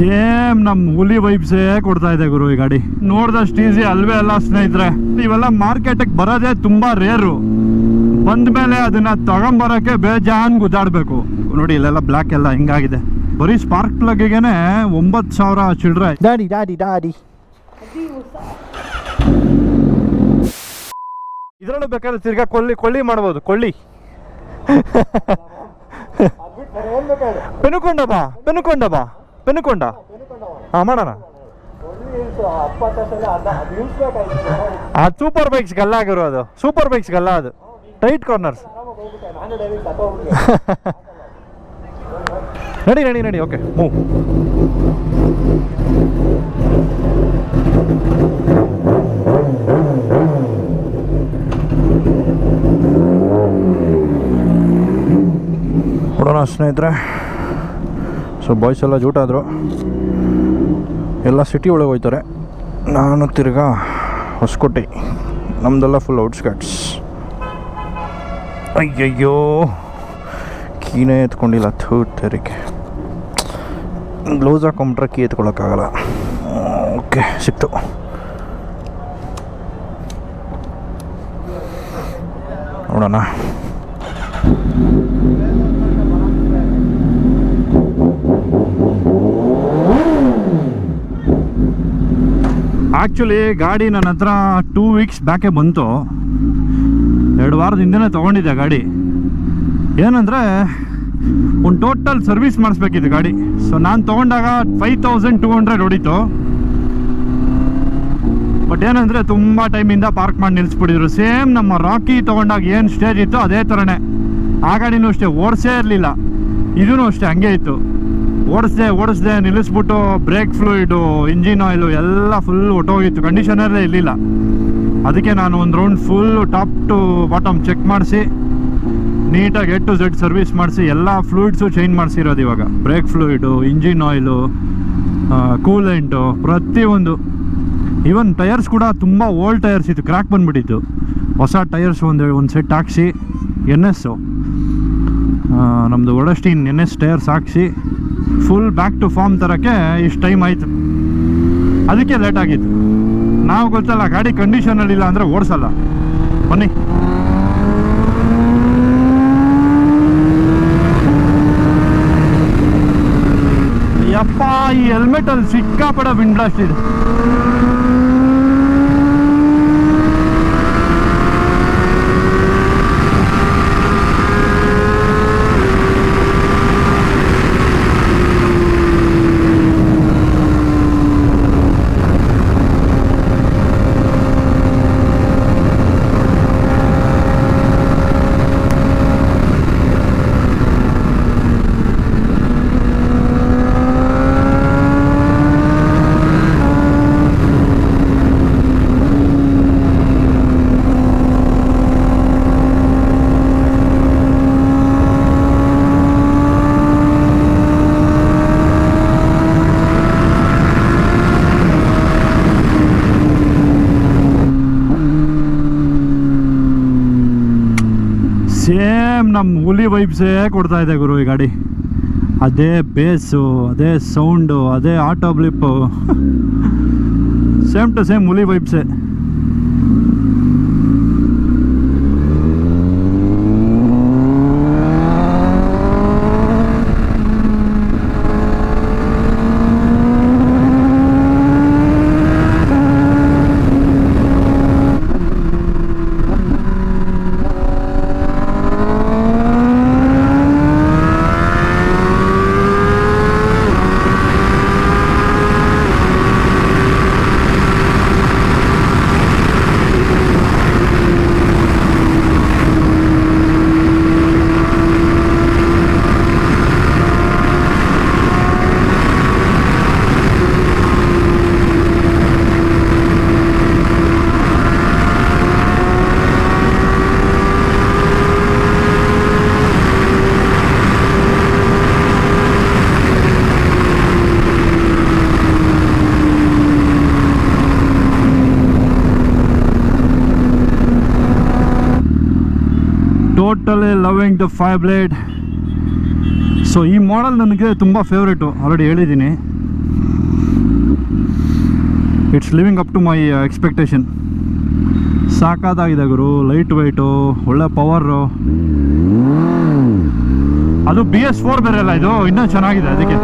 Same ನಮ್ಮ ಹುಲಿ ವೈಬ್ಸೇ ಕೊಡ್ತಾ ಇದೆ ಗುರು ಈ ಗಾಡಿ. ನೋಡ್ದಷ್ಟು ಈಸಿ ಅಲ್ವೇ ಅಲ್ಲ ಸ್ನೇಹಿತರೆ. ಇವೆಲ್ಲ ಮಾರ್ಕೆಟಿಗೆ ಬರೋದೇ ತುಂಬಾ ರೇರು ಬಂದ ಮೇಲೆ ಅದನ್ನ ತಗೊಂಬರೋಕ್ಕೆ ಬೇಜಾನ್ ಗುದ್ದಾಡಬೇಕು. ನೋಡಿ ಇಲ್ಲೆಲ್ಲ ಬ್ಲ್ಯಾಕ್ ಎಲ್ಲ ಹಿಂಗಾಗಿದೆ. ಬರೀ ಸ್ಪಾರ್ಕ್ ಪ್ಲಗ್ಗೆನೆ ಒಂಬತ್ತು ಸಾವಿರ ಚಿಲ್ಡ್ರೆ ಡಾಡಿ ಡಾಡಿ ಡಾಡಿ ಇದರಲ್ಲೂ ಬೇಕಾದ್ರೆ ತಿರ್ಗಾ ಕೊಳ್ಳಿ ಕೊಳ್ಳಿ ಮಾಡ್ಬೋದು ಕೊಳ್ಳಿ ಪೆನುಕೊಂಡ ಬಾ ಪೆನುಕೊಂಡ ಬಾ. ಪೆನುಕೊಂಡ ಹಾ, ಮಾಡೋಣ. ಅದು ಸೂಪರ್ ಬೈಕ್ಸ್ಗಲ್ಲ ಆಗಿರೋ ಅದು. ಸೂಪರ್ ಬೈಕ್ಸ್ ಗಲ್ಲ ಅದು. ಟೈಟ್ ಕಾರ್ನರ್ಸ್ ನಡಿ ನಡಿ ನಡಿ ಓಕೆ ಹ್ಞೂ ನೋಡೋಣ ಸ್ನೇಹಿತರೆ. ಸೊ ಬಾಯ್ಸ್ ಎಲ್ಲ ಜೂಟಾದರು ಎಲ್ಲ ಸಿಟಿ ಒಳಗೆ ಹೋಯ್ತಾರೆ. ನಾನು ತಿರ್ಗಾ ಹೊಸಕೋಟೆ. ನಮ್ಮದೆಲ್ಲ ಫುಲ್ ಔಟ್ಸ್ಕಟ್ಸ್ ಅಯ್ಯಯ್ಯೋ. ಕೀನೇ ಎತ್ಕೊಂಡಿಲ್ಲ ಥೂ ತೆರಿಗೆ ಗ್ಲೌಸ್ ಹಾಕೊಂಬಿಟ್ರೆ ಕೀ ಎತ್ಕೊಳ್ಳೋಕ್ಕಾಗಲ್ಲ ಓಕೆ, ಸಿಕ್ತು. ನೋಡೋಣ. ಆ್ಯಕ್ಚುಲಿ ಗಾಡಿ ನನ್ನ ಹತ್ರ ಟೂ ವೀಕ್ಸ್ ಬ್ಯಾಕೆ ಬಂತು. ಎರಡು ವಾರದ ಹಿಂದೆನೇ ತೊಗೊಂಡಿದ್ದೆ ಗಾಡಿ. ಏನಂದರೆ, ಒಂದು ಟೋಟಲ್ ಸರ್ವಿಸ್ ಮಾಡಿಸ್ಬೇಕಿತ್ತು ಗಾಡಿ. ಸೊ ನಾನು ತೊಗೊಂಡಾಗ ಫೈವ್ ತೌಸಂಡ್ ಟೂ ಹಂಡ್ರೆಡ್ ಹೊಡಿತು. ಬಟ್ ಏನಂದರೆ, ತುಂಬ ಟೈಮಿಂದ ಪಾರ್ಕ್ ಮಾಡಿ ನಿಲ್ಲಿಸ್ಬಿಟ್ಟಿದ್ರು ಸೇಮ್ ನಮ್ಮ ರಾಕಿ ತೊಗೊಂಡಾಗ ಏನು ಸ್ಟೇಜ್ ಇತ್ತು ಅದೇ ಥರನೇ ಆ ಗಾಡಿನೂ ಅಷ್ಟೇ, ಓಡಿಸೇ ಇರಲಿಲ್ಲ. ಇದೂ ಅಷ್ಟೇ, ಹಂಗೆ ಇತ್ತು. ಓಡಿಸ್ದೆ ಓಡಿಸ್ದೆ ನಿಲ್ಲಿಸ್ಬಿಟ್ಟು ಬ್ರೇಕ್ ಫ್ಲೂಯಿಡು ಇಂಜಿನ್ ಆಯಿಲು ಎಲ್ಲ ಫುಲ್ ಒಟ್ಟೋಗಿತ್ತು. ಕಂಡೀಷನರೇ ಇರಲಿಲ್ಲ. ಅದಕ್ಕೆ ನಾನು ಒಂದು round full top to bottom check ಮಾಡಿಸಿ, ನೀಟಾಗಿ ಎಟ್ ಟು ಝೆಡ್ ಸರ್ವಿಸ್ ಮಾಡಿಸಿ, ಎಲ್ಲ ಫ್ಲೂಯಿಡ್ಸು ಚೇಂಜ್ ಮಾಡಿಸಿರೋದು ಇವಾಗ. Brake fluid engine oil coolant ಪ್ರತಿಯೊಂದು. ಈವನ್ ಟೈರ್ಸ್ ಕೂಡ ತುಂಬ ಓಲ್ಡ್ ಟೈರ್ಸ್ ಇತ್ತು ಕ್ರ್ಯಾಕ್ ಬಂದ್ಬಿಟ್ಟಿತ್ತು. ಹೊಸ ಟೈರ್ಸ್ ಒಂದು ಒಂದು ಸೆಟ್ ಹಾಕ್ಸಿ ಎನ್ ಎಸ್ಸು ನಮ್ಮದು ಒಡಸ್ಟೀನ್ ಎನ್ ಎಸ್ ಟೈರ್ಸ್ ಹಾಕ್ಸಿ ಫುಲ್ ಬ್ಯಾಕ್ ಟು ಫಾರ್ಮ್ ತರೋಕ್ಕೆ ಇಷ್ಟು ಟೈಮ್ ಆಯಿತು. ಅದಕ್ಕೆ ಲೇಟ್ ಆಗಿತ್ತು. ನಾವು ಗೊತ್ತಲ್ಲ, ಗಾಡಿ ಕಂಡೀಷನಲ್ಲಿಲ್ಲ ಅಂದರೆ ಓಡಿಸಲ್ಲ. ಬನ್ನಿ. ಯಪ್ಪ, ಈ ಹೆಲ್ಮೆಟ್ ಅಲ್ಲಿ ಸಿಕ್ಕಾಪಡ ವಿಂಡ್ ಇದೆ ಸೇಮ್ ನಮ್ಮ ಹುಲಿ ವೈಬ್ಸೇ ಕೊಡ್ತಾ ಇದೆ ಗುರು ಈ ಗಾಡಿ. ಅದೇ ಬೇಸು ಅದೇ ಸೌಂಡು ಅದೇ auto blip same to same ಹುಲಿ ವೈಬ್ಸೇ totally loving the five blade so ಈ ಮಾಡೆಲ್ ನನಗೆ ತುಂಬ ಫೇವ್ರೇಟು ಆಲ್ರೆಡಿ ಹೇಳಿದ್ದೀನಿ. It's living up to my expectation ಸಾಕಾದಾಗಿದೆ ಗುರು. ಲೈಟ್ ವೈಟು ಒಳ್ಳೆ ಪವರು ಅದು ಬಿ ಎಸ್ ಫೋರ್ ಬೇರೆ ಅಲ್ಲ ಇದು? ಇನ್ನೂ ಚೆನ್ನಾಗಿದೆ ಅದಕ್ಕೆ.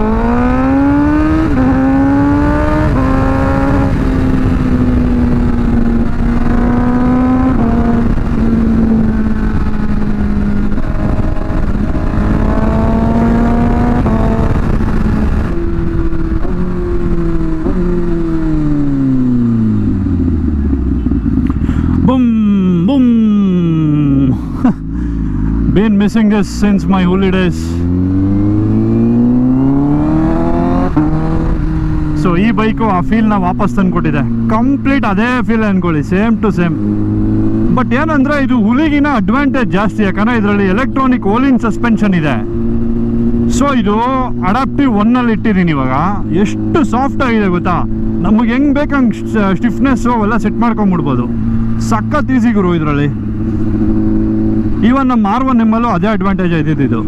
Boom. Been missing this since my holidays. So ಈ ಬೈಕು ಆ ಫೀಲ್ನ ವಾಪಸ್ ತಂದುಕೊಟ್ಟಿದೆ. ಕಂಪ್ಲೀಟ್ ಅದೇ ಫೀಲ್ ಅಂದ್ಕೊಳ್ಳಿ ಸೇಮ್ ಟು ಸೇಮ್ ಬಟ್ ಏನಂದ್ರೆ ಇದು ಹುಲಿಗಿನ ಅಡ್ವಾಂಟೇಜ್ ಜಾಸ್ತಿ ಯಾಕಂದ್ರೆ ಇದರಲ್ಲಿ ಎಲೆಕ್ಟ್ರಾನಿಕ್ ಓಲಿನ್ ಸಸ್ಪೆನ್ಷನ್ ಇದೆ. ಸೊ ಇದು ಅಡಾಪ್ಟಿವ್ ಒನ್ನಲ್ಲಿ ಇಟ್ಟಿದ್ದೀನಿ ಇವಾಗ. ಎಷ್ಟು ಸಾಫ್ಟ್ ಆಗಿದೆ ಗೊತ್ತಾ? ನಮಗೆ ಹೆಂಗ್ ಬೇಕಂಗೆ ಸ್ಟಿಫ್ನೆಸ್ ಅವೆಲ್ಲ ಸೆಟ್ ಮಾಡ್ಕೊಂಬಿಡ್ಬೋದು. ಸಖತ್ ಈಸಿ ಗುರು ಇದರಲ್ಲಿ. ಈವನ್ ನಮ್ಮ ಆರ್ ಒನ್ ನಿಮ್ಮಲ್ಲೂ ಅದೇ ಅಡ್ವಾಂಟೇಜ್ ಇದ್ದಿದ್ದು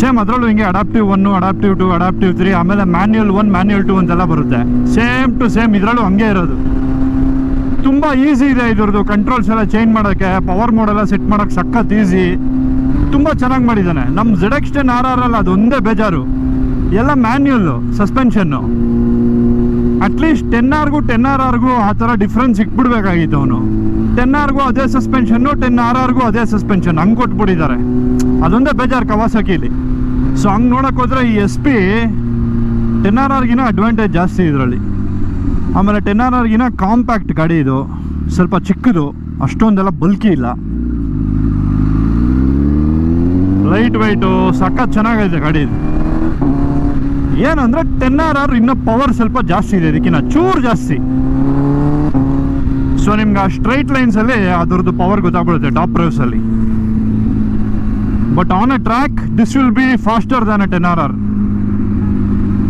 ಸೇಮ್ ಅದರಲ್ಲೂ ಹಿಂಗೆ adaptive one adaptive two adaptive three ಆಮೇಲೆ ಮ್ಯಾನ್ಯಲ್ ಒನ್ ಮ್ಯಾನ್ಯಲ್ ಟು ಅಂತೆಲ್ಲ ಬರುತ್ತೆ. ಸೇಮ್ ಟು ಸೇಮ್ ಇದರಲ್ಲೂ ಹಂಗೆ ಇರೋದು. ತುಂಬ ಈಸಿ ಇದೆ ಇದ್ರದ್ದು. ಕಂಟ್ರೋಲ್ಸ್ ಎಲ್ಲ ಚೇಂಜ್ ಮಾಡೋಕ್ಕೆ ಪವರ್ ಮೋಡೆಲ್ಲ ಸೆಟ್ ಮಾಡೋಕ್ಕೆ ಸಖತ್ ಈಸಿ ತುಂಬ ಚೆನ್ನಾಗಿ ಮಾಡಿದ್ದಾನೆ. ನಮ್ಮ ಜಡೆಕ್ಸ್ಟೆನ್ ಆರ್ ಆರ್ ಅಲ್ಲ ಅದೊಂದೇ ಬೇಜಾರು. ಎಲ್ಲ manual suspension at least ten ಆರ್ಗೂ ten R ಆರ್ಗೂ ಆ ಥರ ಡಿಫ್ರೆನ್ಸ್ ಸಿಕ್ಬಿಡ್ಬೇಕಾಗಿತ್ತು ಅವನು. ಟೆನ್ ಆರ್ಗೂ ಅದೇ ಸಸ್ಪೆನ್ಷನ್ನು ಟೆನ್ ಆರ್ ಆರ್ಗೂ ಅದೇ ಸಸ್ಪೆನ್ಷನ್ ಹಂಗೆ ಕೊಟ್ಬಿಟ್ಟಿದ್ದಾರೆ. ಅದೊಂದೇ ಬೇಜಾರು ಕವಾಸಕಿಲಿ. ಸೊ ಹಂಗೆ ನೋಡಕ್ ಹೋದ್ರೆ ಈ ಎಸ್ ಪಿ ಟೆನ್ ಆರ್ ಆರ್ಗಿನ ಅಡ್ವಾಂಟೇಜ್ ಜಾಸ್ತಿ ಇದರಲ್ಲಿ. ಆಮೇಲೆ ಟೆನ್ ಆರ್ ಆರ್ಗಿನ ಕಾಂಪ್ಯಾಕ್ಟ್ ಗಾಡಿ ಇದು. ಸ್ವಲ್ಪ ಚಿಕ್ಕದು, ಅಷ್ಟೊಂದೆಲ್ಲ ಬಲ್ಕಿ ಇಲ್ಲ. ಲೈಟ್ ವೈಟು ಸಖತ್ ಚೆನ್ನಾಗೈತೆ ಗಾಡಿ ಇದು. ಏನಂದ್ರೆ ಟೆನ್ ಆರ್ ಆರ್ ಇನ್ನೂ ಪವರ್ ಸ್ವಲ್ಪ ಜಾಸ್ತಿ ಇದೆ ಇದಕ್ಕಿಂತ ಚೂರು ಜಾಸ್ತಿ. ಸೊ ನಿಮ್ಗೆ ಆ ಸ್ಟ್ರೈಟ್ ಲೈನ್ಸ್ ಅಲ್ಲಿ ಅದ್ರದ್ದು ಪವರ್ ಗೊತ್ತಾಗ್ಬಿಡುತ್ತೆ ಟಾಪ್ ಡ್ರೈವ್ಸ್ ಅಲ್ಲಿ. But on a track this will be faster than a ten R R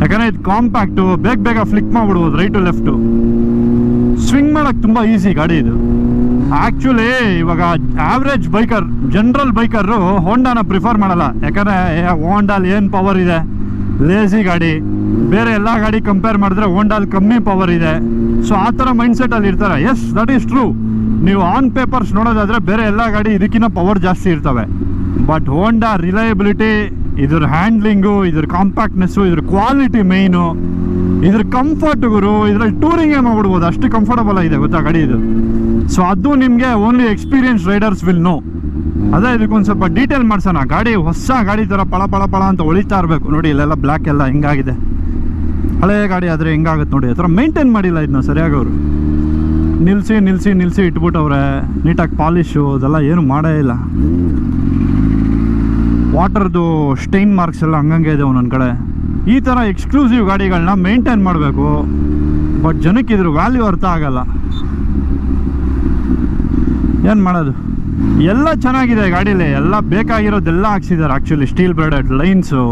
ಯಾಕಂದ್ರೆ ಇದು ಕಾಂಪ್ಯಾಕ್ಟು ಬೇಗ ಬೇಗ ಫ್ಲಿಕ್ ಮಾಡ್ಬಿಡ್ಬೋದು ಟು ಲೆಫ್ಟು ಸ್ವಿಂಗ್ ಮಾಡೋಕ್ಕೆ ತುಂಬಾ ಈಸಿ ಗಾಡಿ ಇದು. ಆಕ್ಚುಲಿ ಇವಾಗ ಆವ್ರೇಜ್ ಬೈಕರ್ ಜನರಲ್ ಬೈಕರು ಹೋಂಡಾನ ಪ್ರಿಫರ್ ಮಾಡಲ್ಲ. ಯಾಕಂದ್ರೆ ಹೋಂಡಾಲ್ ಏನು ಪವರ್ ಇದೆ? ಲೇಸಿ ಗಾಡಿ. ಬೇರೆ ಎಲ್ಲ ಗಾಡಿ ಕಂಪೇರ್ ಮಾಡಿದ್ರೆ ಹೋಂಡಾಲ್ ಕಮ್ಮಿ ಪವರ್ ಇದೆ. ಸೊ ಆ ಥರ ಮೈಂಡ್ ಸೆಟ್ ಅಲ್ಲಿ ಇರ್ತಾರೆ. ಎಸ್ ದಟ್ ಈಸ್ ಟ್ರೂ ನೀವು ಆನ್ ಪೇಪರ್ಸ್ ನೋಡೋದಾದ್ರೆ ಬೇರೆ ಎಲ್ಲ ಗಾಡಿ ಇದಕ್ಕಿಂತ ಪವರ್ ಜಾಸ್ತಿ ಇರ್ತವೆ. ಬಟ್ ಹೋಂಡಾ ರಿಲಯಬಿಲಿಟಿ ಇದ್ರ ಹ್ಯಾಂಡ್ಲಿಂಗು ಇದ್ರ ಕಾಂಪ್ಯಾಕ್ಟ್ನೆಸ್ಸು ಇದ್ರ ಕ್ವಾಲಿಟಿ ಮೇಯ್ನು ಇದ್ರ ಕಂಫರ್ಟ್ ಗುರು, ಇದ್ರಲ್ಲಿ ಟೂರಿಂಗೇ ಮಾಡ್ಬಿಡ್ಬೋದು? ಅಷ್ಟು ಕಂಫರ್ಟಬಲ್ ಆಗಿದೆ ಗೊತ್ತಾ ಗಾಡಿ ಇದು. ಸೊ ಅದು ನಿಮಗೆ only experience riders will know ಅದೇ ಇದಕ್ಕೊಂದು ಸ್ವಲ್ಪ ಡೀಟೇಲ್ ಮಾಡ್ಸೋಣ. ಗಾಡಿ ಹೊಸ ಗಾಡಿ ಥರ ಪಳ ಪಳ ಪಳ ಅಂತ ಹೊಳಿತಾ ಇರಬೇಕು. ನೋಡಿ, ಇಲ್ಲೆಲ್ಲ ಬ್ಲ್ಯಾಕ್ ಎಲ್ಲ ಹಿಂಗಾಗಿದೆ. ಹಳೆ ಗಾಡಿ ಆದರೆ ಹೆಂಗಾಗುತ್ತೆ ನೋಡಿ. ಆ ಥರ ಮೇಂಟೈನ್ ಮಾಡಿಲ್ಲ ಇದನ್ನ ಸರಿಯಾಗಿ ಅವರು ನಿಲ್ಲಿಸಿ ನಿಲ್ಲಿಸಿ ನಿಲ್ಲಿಸಿ ಇಟ್ಬಿಟ್ಟವ್ರೆ. ನೀಟಾಗಿ ಪಾಲಿಶು, ಅದೆಲ್ಲ ಏನು ಮಾಡೇ ಇಲ್ಲ. ವಾಟರ್ದು ಸ್ಟೈನ್ ಮಾರ್ಕ್ಸ್ ಎಲ್ಲ ಹಂಗಂಗೆ ಇದೆ ಒಂದೊಂದು ಕಡೆ. ಈ ಥರ ಎಕ್ಸ್ಕ್ಲೂಸಿವ್ ಗಾಡಿಗಳನ್ನ ಮೇಂಟೈನ್ ಮಾಡಬೇಕು. ಬಟ್ ಜನಕ್ಕೆ ಇದ್ರ ವ್ಯಾಲ್ಯೂ ಅರ್ಥ ಆಗಲ್ಲ. ಏನು ಮಾಡೋದು? ಎಲ್ಲ ಚೆನ್ನಾಗಿದೆ ಗಾಡೀಲಿ. ಎಲ್ಲ ಬೇಕಾಗಿರೋದೆಲ್ಲ ಹಾಕ್ಸಿದ್ದಾರೆ actually steel braided lines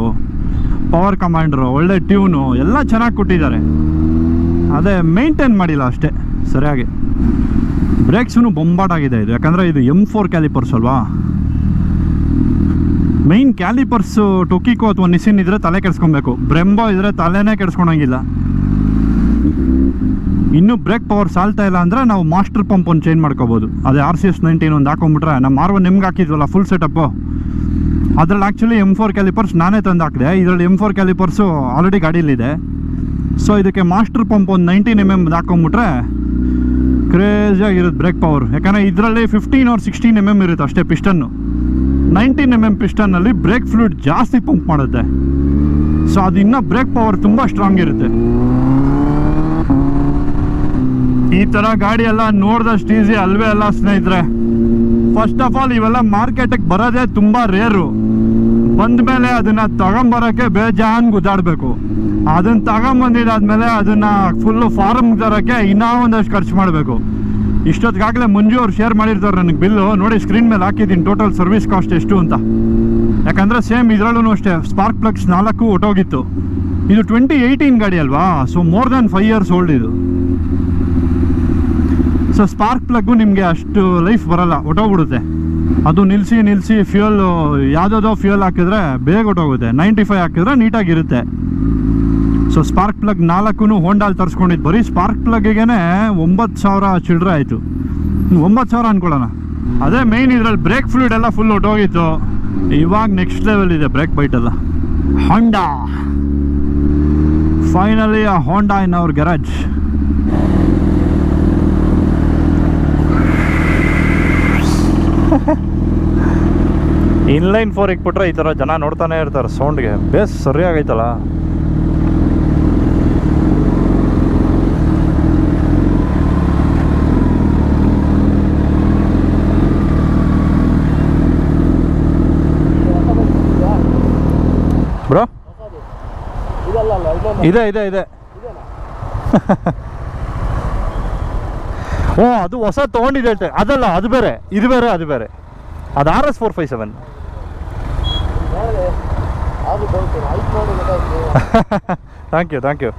power ಕಮಾಂಡ್ರು ಒಳ್ಳೆ ಟ್ಯೂನು ಎಲ್ಲ ಚೆನ್ನಾಗಿ ಕೊಟ್ಟಿದ್ದಾರೆ. ಅದೇ ಮೇಂಟೈನ್ ಮಾಡಿಲ್ಲ ಅಷ್ಟೇ, ಸರಿಯಾಗಿ. ಬ್ರೇಕ್ಸೂ ಬೊಂಬಾಟಾಗಿದೆ ಇದು. ಯಾಕಂದರೆ ಇದು ಎಂ ಫೋರ್ ಕ್ಯಾಲಿಪರ್ಸ್ ಅಲ್ವಾ? ಮೈನ್ ಕ್ಯಾಲಿಪರ್ಸು ಟೊಕಿಕೋ ಅಥವಾ ನಿಸಿನ್ ಇದ್ರೆ ತಲೆ ಕೆಡ್ಸ್ಕೊಬೇಕು. ಬ್ರೆಂಬೋ ಇದ್ರೆ ತಲೆನೇ ಕೆಡ್ಸ್ಕೊಳಂಗಿಲ್ಲ. ಇನ್ನು ಬ್ರೇಕ್ ಪವರ್ ಸಾಲ್ತಾ ಇಲ್ಲ ಅಂದ್ರೆ ನಾವು ಮಾಸ್ಟರ್ ಪಂಪ್ ಒಂದು ಚೇಂಜ್ ಮಾಡ್ಕೋಬಹುದು ಅದೇ ಆರ್ ಸಿ ಎಸ್ ನೈನ್ಟೀನ್ ಒಂದು ಹಾಕೊಂಡ್ಬಿಟ್ರೆ ನಮ್ಮ ಆರ್ ಒನ್ ನಿಮ್ಗೆ ಹಾಕಿದ್ವಲ್ಲ ಫುಲ್ ಸೆಟಪ್ಪು ಅದ್ರಲ್ಲಿ ಆ್ಯಕ್ಚುಲಿ ಎಂ ಫೋರ್ ಕ್ಯಾಲಿಪರ್ಸ್ ನಾನೇ ತಂದು ಹಾಕಿದೆ. ಇದರಲ್ಲಿ ಎಂ ಫೋರ್ ಕ್ಯಾಲಿಪರ್ಸು ಆಲ್ರೆಡಿ ಗಾಡೀಲಿದೆ ಸೊ ಇದಕ್ಕೆ ಮಾಸ್ಟರ್ ಪಂಪ್ ಒಂದು ನೈನ್ಟೀನ್ ಎಂ ಎಂ ಹಾಕೊಂಡ್ಬಿಟ್ರೆ ಕ್ರೇಜಿಯಾಗಿರುತ್ತೆ ಬ್ರೇಕ್ ಪವರ್. ಯಾಕಂದರೆ ಇದರಲ್ಲಿ fifteen or sixteen M M ಇರುತ್ತೆ ಅಷ್ಟೇ ಪಿಸ್ಟನ್ನು. ನೈನ್ಟೀನ್ ಎಂ ಎಂ ಪಿಸ್ಟನ್ನಲ್ಲಿ ಬ್ರೇಕ್ ಫ್ಲೂಡ್ ಜಾಸ್ತಿ ಪಂಪ್ ಮಾಡುತ್ತೆ. ಸೊ ಅದು ಇನ್ನೂ ಬ್ರೇಕ್ ಪವರ್ ತುಂಬ ಸ್ಟ್ರಾಂಗ್ ಇರುತ್ತೆ. ಈ ಥರ ಗಾಡಿ ಎಲ್ಲ ನೋಡ್ದಷ್ಟು ಈಸಿ ಅಲ್ವೇ ಅಲ್ಲ ಸ್ನೇಹಿತರೆ. ಫಸ್ಟ್ ಆಫ್ ಆಲ್ ಇವೆಲ್ಲ ಮಾರ್ಕೆಟಿಗೆ ಬರೋದೇ ತುಂಬ ರೇರು ಬಂದ ಮೇಲೆ ಅದನ್ನ ತಗೊಂಬರೋಕ್ಕೆ ಬೇಜಾನ್ ಗುದ್ದಾಡಬೇಕು. ಅದನ್ನ ತಗೊಂಬಂದಿದ್ದಾದ್ಮೇಲೆ ಅದನ್ನ ಫುಲ್ಲು ಫಾರ್ಮ್ ತರೋಕ್ಕೆ ಇನ್ನೂ ಒಂದಷ್ಟು ಖರ್ಚು ಮಾಡಬೇಕು. ಇಷ್ಟೊತ್ತಿಗಾಗಲೇ ಮಂಜು ಅವ್ರು ಶೇರ್ ಮಾಡಿರ್ತಾರೆ ನನಗೆ ಬಿಲ್ಲು. ನೋಡಿ ಸ್ಕ್ರೀನ್ ಮೇಲೆ ಹಾಕಿದ್ದೀನಿ ಟೋಟಲ್ ಸರ್ವಿಸ್ ಕಾಸ್ಟ್ ಎಷ್ಟು ಅಂತ. ಯಾಕಂದರೆ ಸೇಮ್ ಇದರಲ್ಲೂ ಅಷ್ಟೇ ಸ್ಪಾರ್ಕ್ ಪ್ಲಗ್ಸ್ ನಾಲ್ಕು ಒಟ್ಟೋಗಿತ್ತು. ಇದು ಟ್ವೆಂಟಿ ಏಯ್ಟೀನ್ ಗಾಡಿ ಅಲ್ವಾ? So more than five years old ಇದು. ಸೊ ಸ್ಪಾರ್ಕ್ ಪ್ಲಗ್ಗು ನಿಮಗೆ ಅಷ್ಟು ಲೈಫ್ ಬರಲ್ಲ ಹೊಟ್ಟೋಗ್ಬಿಡುತ್ತೆ ಅದು ನಿಲ್ಲಿಸಿ ನಿಲ್ಲಿಸಿ ಫ್ಯೂಯಲ್ ಯಾವುದಾದೋ ಫ್ಯೂಯಲ್ ಹಾಕಿದ್ರೆ ಬೇಗ ಹೊಟ್ಟೋಗುತ್ತೆ ನೈಂಟಿ ಫೈವ್ ಹಾಕಿದ್ರೆ ನೀಟಾಗಿರುತ್ತೆ ಸೊ ಸ್ಪಾರ್ಕ್ ಪ್ಲಗ್ ನಾಲ್ಕು ಹೋಂಡಾಲ್ ತರಿಸ್ಕೊಂಡಿದ್ದು ಬರೀ ಸ್ಪಾರ್ಕ್ ಪ್ಲಗ್ಗೇನೆ ಒಂಬತ್ತು ಸಾವಿರ ಚಿಲ್ಡ್ರೆ ಆಯಿತು. ಒಂಬತ್ತು ಸಾವಿರ ಅನ್ಕೊಳ್ಳೋಣ. ಅದೇ ಮೇಯ್ನ್ ಇದ್ರಲ್ಲಿ ಬ್ರೇಕ್ ಫ್ಲೂಯಿಡ್ ಎಲ್ಲ ಫುಲ್ ಹೊಟ್ಟೋಗಿತ್ತು ಇವಾಗ ನೆಕ್ಸ್ಟ್ ಲೆವೆಲ್ ಇದೆ ಬ್ರೇಕ್ ಬೈಟೆಲ್ಲ ಹೊಂಡಾ ಫೈನಲಿ ಆ ಹೋಂಡಾ ಇನ್ ಅವ್ರ ಗ್ಯಾರೇಜ್ ಇನ್ಲೈನ್ ಫೋರ್ ಇಕ್ಬಿಟ್ರೆ ಈ ಥರ ಜನ ನೋಡ್ತಾನೆ ಇರ್ತಾರೆ ಸೌಂಡ್ಗೆ. ಬೇಸ್ ಸರಿಯಾಗೈತಲ್ಲ. ಬ್ರೋ? ಇದೆ ಇದೆ ಇದೆ. ಓ, ಅದು ಹೊಸ ತೊಗೊಂಡಿದೆ ಅದಲ್ಲ, ಅದು ಬೇರೆ. ಇದು ಬೇರೆ, ಅದು ಬೇರೆ. ಅದು R S four five seven ಮೇಲೆ ಅದು ಬರ್ತೇನೆ ಐದು ನೋಡಿ ಗೊತ್ತಾಯ್ತು ಥ್ಯಾಂಕ್ ಯು ಥ್ಯಾಂಕ್ ಯು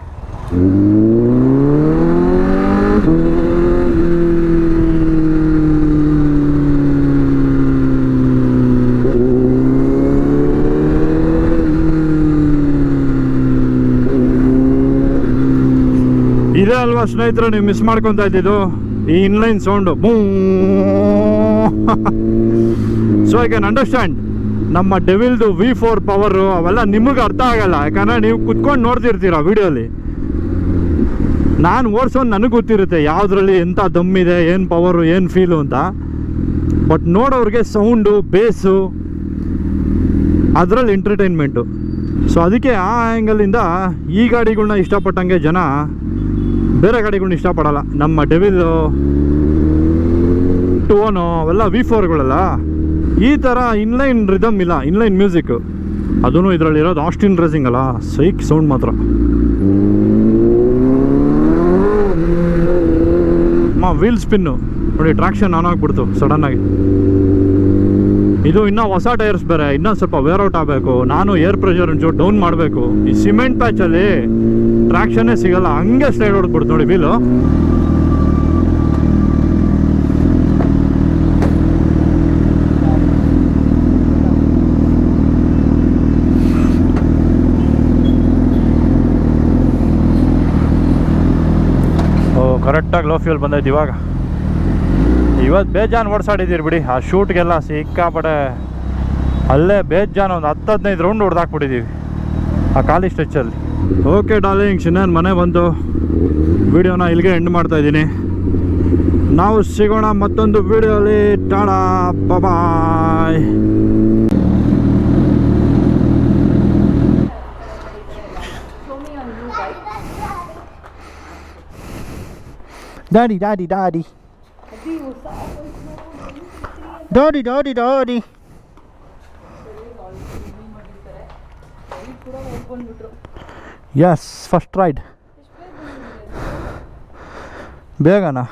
ಇದೇ ಅಲ್ವಾ ಸ್ನೇಹಿತರೆ, ನೀವು ಮಿಸ್ ಮಾಡ್ಕೊತಾ ಇದ್ದಿದ್ದು? ಈ inline sound so I can understand ನಮ್ಮ ಡೆವಿಲ್ದು ವಿ ಫೋರ್ ಪವರು ಅವೆಲ್ಲ ನಿಮಗೆ ಅರ್ಥ ಆಗಲ್ಲ. ಯಾಕಂದರೆ ನೀವು ಕುತ್ಕೊಂಡು ನೋಡ್ತಿರ್ತೀರ ವಿಡಿಯೋಲಿ. ನಾನು ಓಡಿಸೋದು ನನಗೆ ಗೊತ್ತಿರುತ್ತೆ ಯಾವುದ್ರಲ್ಲಿ ಎಂಥ ದಮ್ಮಿದೆ ಏನು ಪವರು ಏನು ಫೀಲು ಅಂತ. ಬಟ್ ನೋಡೋರಿಗೆ ಸೌಂಡು ಬೇಸು ಅದರಲ್ಲಿ ಎಂಟರ್ಟೈನ್ಮೆಂಟು ಸೊ ಅದಕ್ಕೆ ಆ ಆ್ಯಂಗಲಿಂದ ಈ ಗಾಡಿಗಳನ್ನ ಇಷ್ಟಪಟ್ಟಂಗೆ ಜನ ಬೇರೆ ಗಾಡಿಗಳನ್ನ ಇಷ್ಟಪಡಲ್ಲ. ನಮ್ಮ ಡೆವಿಲ್ ಟೋನು ಅವೆಲ್ಲ ವಿ ಫೋರ್ಗಳೆಲ್ಲ ಈ ಥರ ಇನ್ಲೈನ್ ರಿದಮ್ ಇಲ್ಲ ಇನ್ಲೈನ್ ಮ್ಯೂಸಿಕ್ ಅದೂ ಇದರಲ್ಲಿ ಇರೋದು ಆಸ್ಟಿನ್ ರೇಸಿಂಗ್ ಅಲ್ಲ, ಸೈಕ್ ಸೌಂಡ್ ಮಾತ್ರ. ಮಾ ವೀಲ್ ಸ್ಪಿನ್ನು ನೋಡಿ ಟ್ರಾಕ್ಷನ್ ಆನ್ ಆಗಿಬಿಡ್ತು ಸಡನ್ನಾಗಿ ಇದು ಇನ್ನೂ ಹೊಸ ಟೈರ್ಸ್ ಬೇರೆ, ಇನ್ನೂ ಸ್ವಲ್ಪ ವೇರ್ ಔಟ್ ಆಗಬೇಕು. ನಾನು ಏರ್ ಪ್ರೆಷರ್ ಒಂಚೂರು ಡೌನ್ ಮಾಡಬೇಕು. ಈ ಸಿಮೆಂಟ್ ಪ್ಯಾಚಲ್ಲಿ ಟ್ರಾಕ್ಷನ್ನೇ ಸಿಗಲ್ಲ, ಹಂಗೆ ಸ್ಲೈಡ್ ಹೊಡೆದ್ಬಿಡ್ತು ನೋಡಿ ವೀಲು ಓ ಕರೆಕ್ಟಾಗಿ ಲೋ ಫ್ಯೂಲ್ ಬಂದೈತೆ ಇವಾಗ. ಇವತ್ತು ಬೇಜಾನ್ ಓಡಿಸಾಡಿದ್ದೀರಿ ಬಿಡಿ. ಆ ಶೂಟ್ಗೆಲ್ಲ ಸಿಕ್ಕಾಪಟ್ಟೆ ಅಲ್ಲೇ ಬೇಜಾನ್ ಒಂದು ಹತ್ತು ಹದಿನೈದು ರೌಂಡ್ ಹೊಡೆದಾಕ್ಬಿಟ್ಟಿದ್ದೀವಿ ಆ ಖಾಲಿ ಸ್ಟ್ರೆಚ್ಚಲ್ಲಿ ಓಕೆ ಡಾರ್ಲಿಂಗ್ ಇನ್ನೇನು ಮನೆ ಬಂದು ವಿಡಿಯೋನ ಇಲ್ಲಿಗೆ ಎಂಡ್ ಮಾಡ್ತಾ ಇದ್ದೀನಿ. ನಾವು ಸಿಗೋಣ ಮತ್ತೊಂದು ವಿಡಿಯೋಲಿ. ಟಾಡಾ ಬಾಯ್ Daddy, daddy, daddy. Daddy, daddy, daddy. Yes, first ride. ಬೇಗನಾ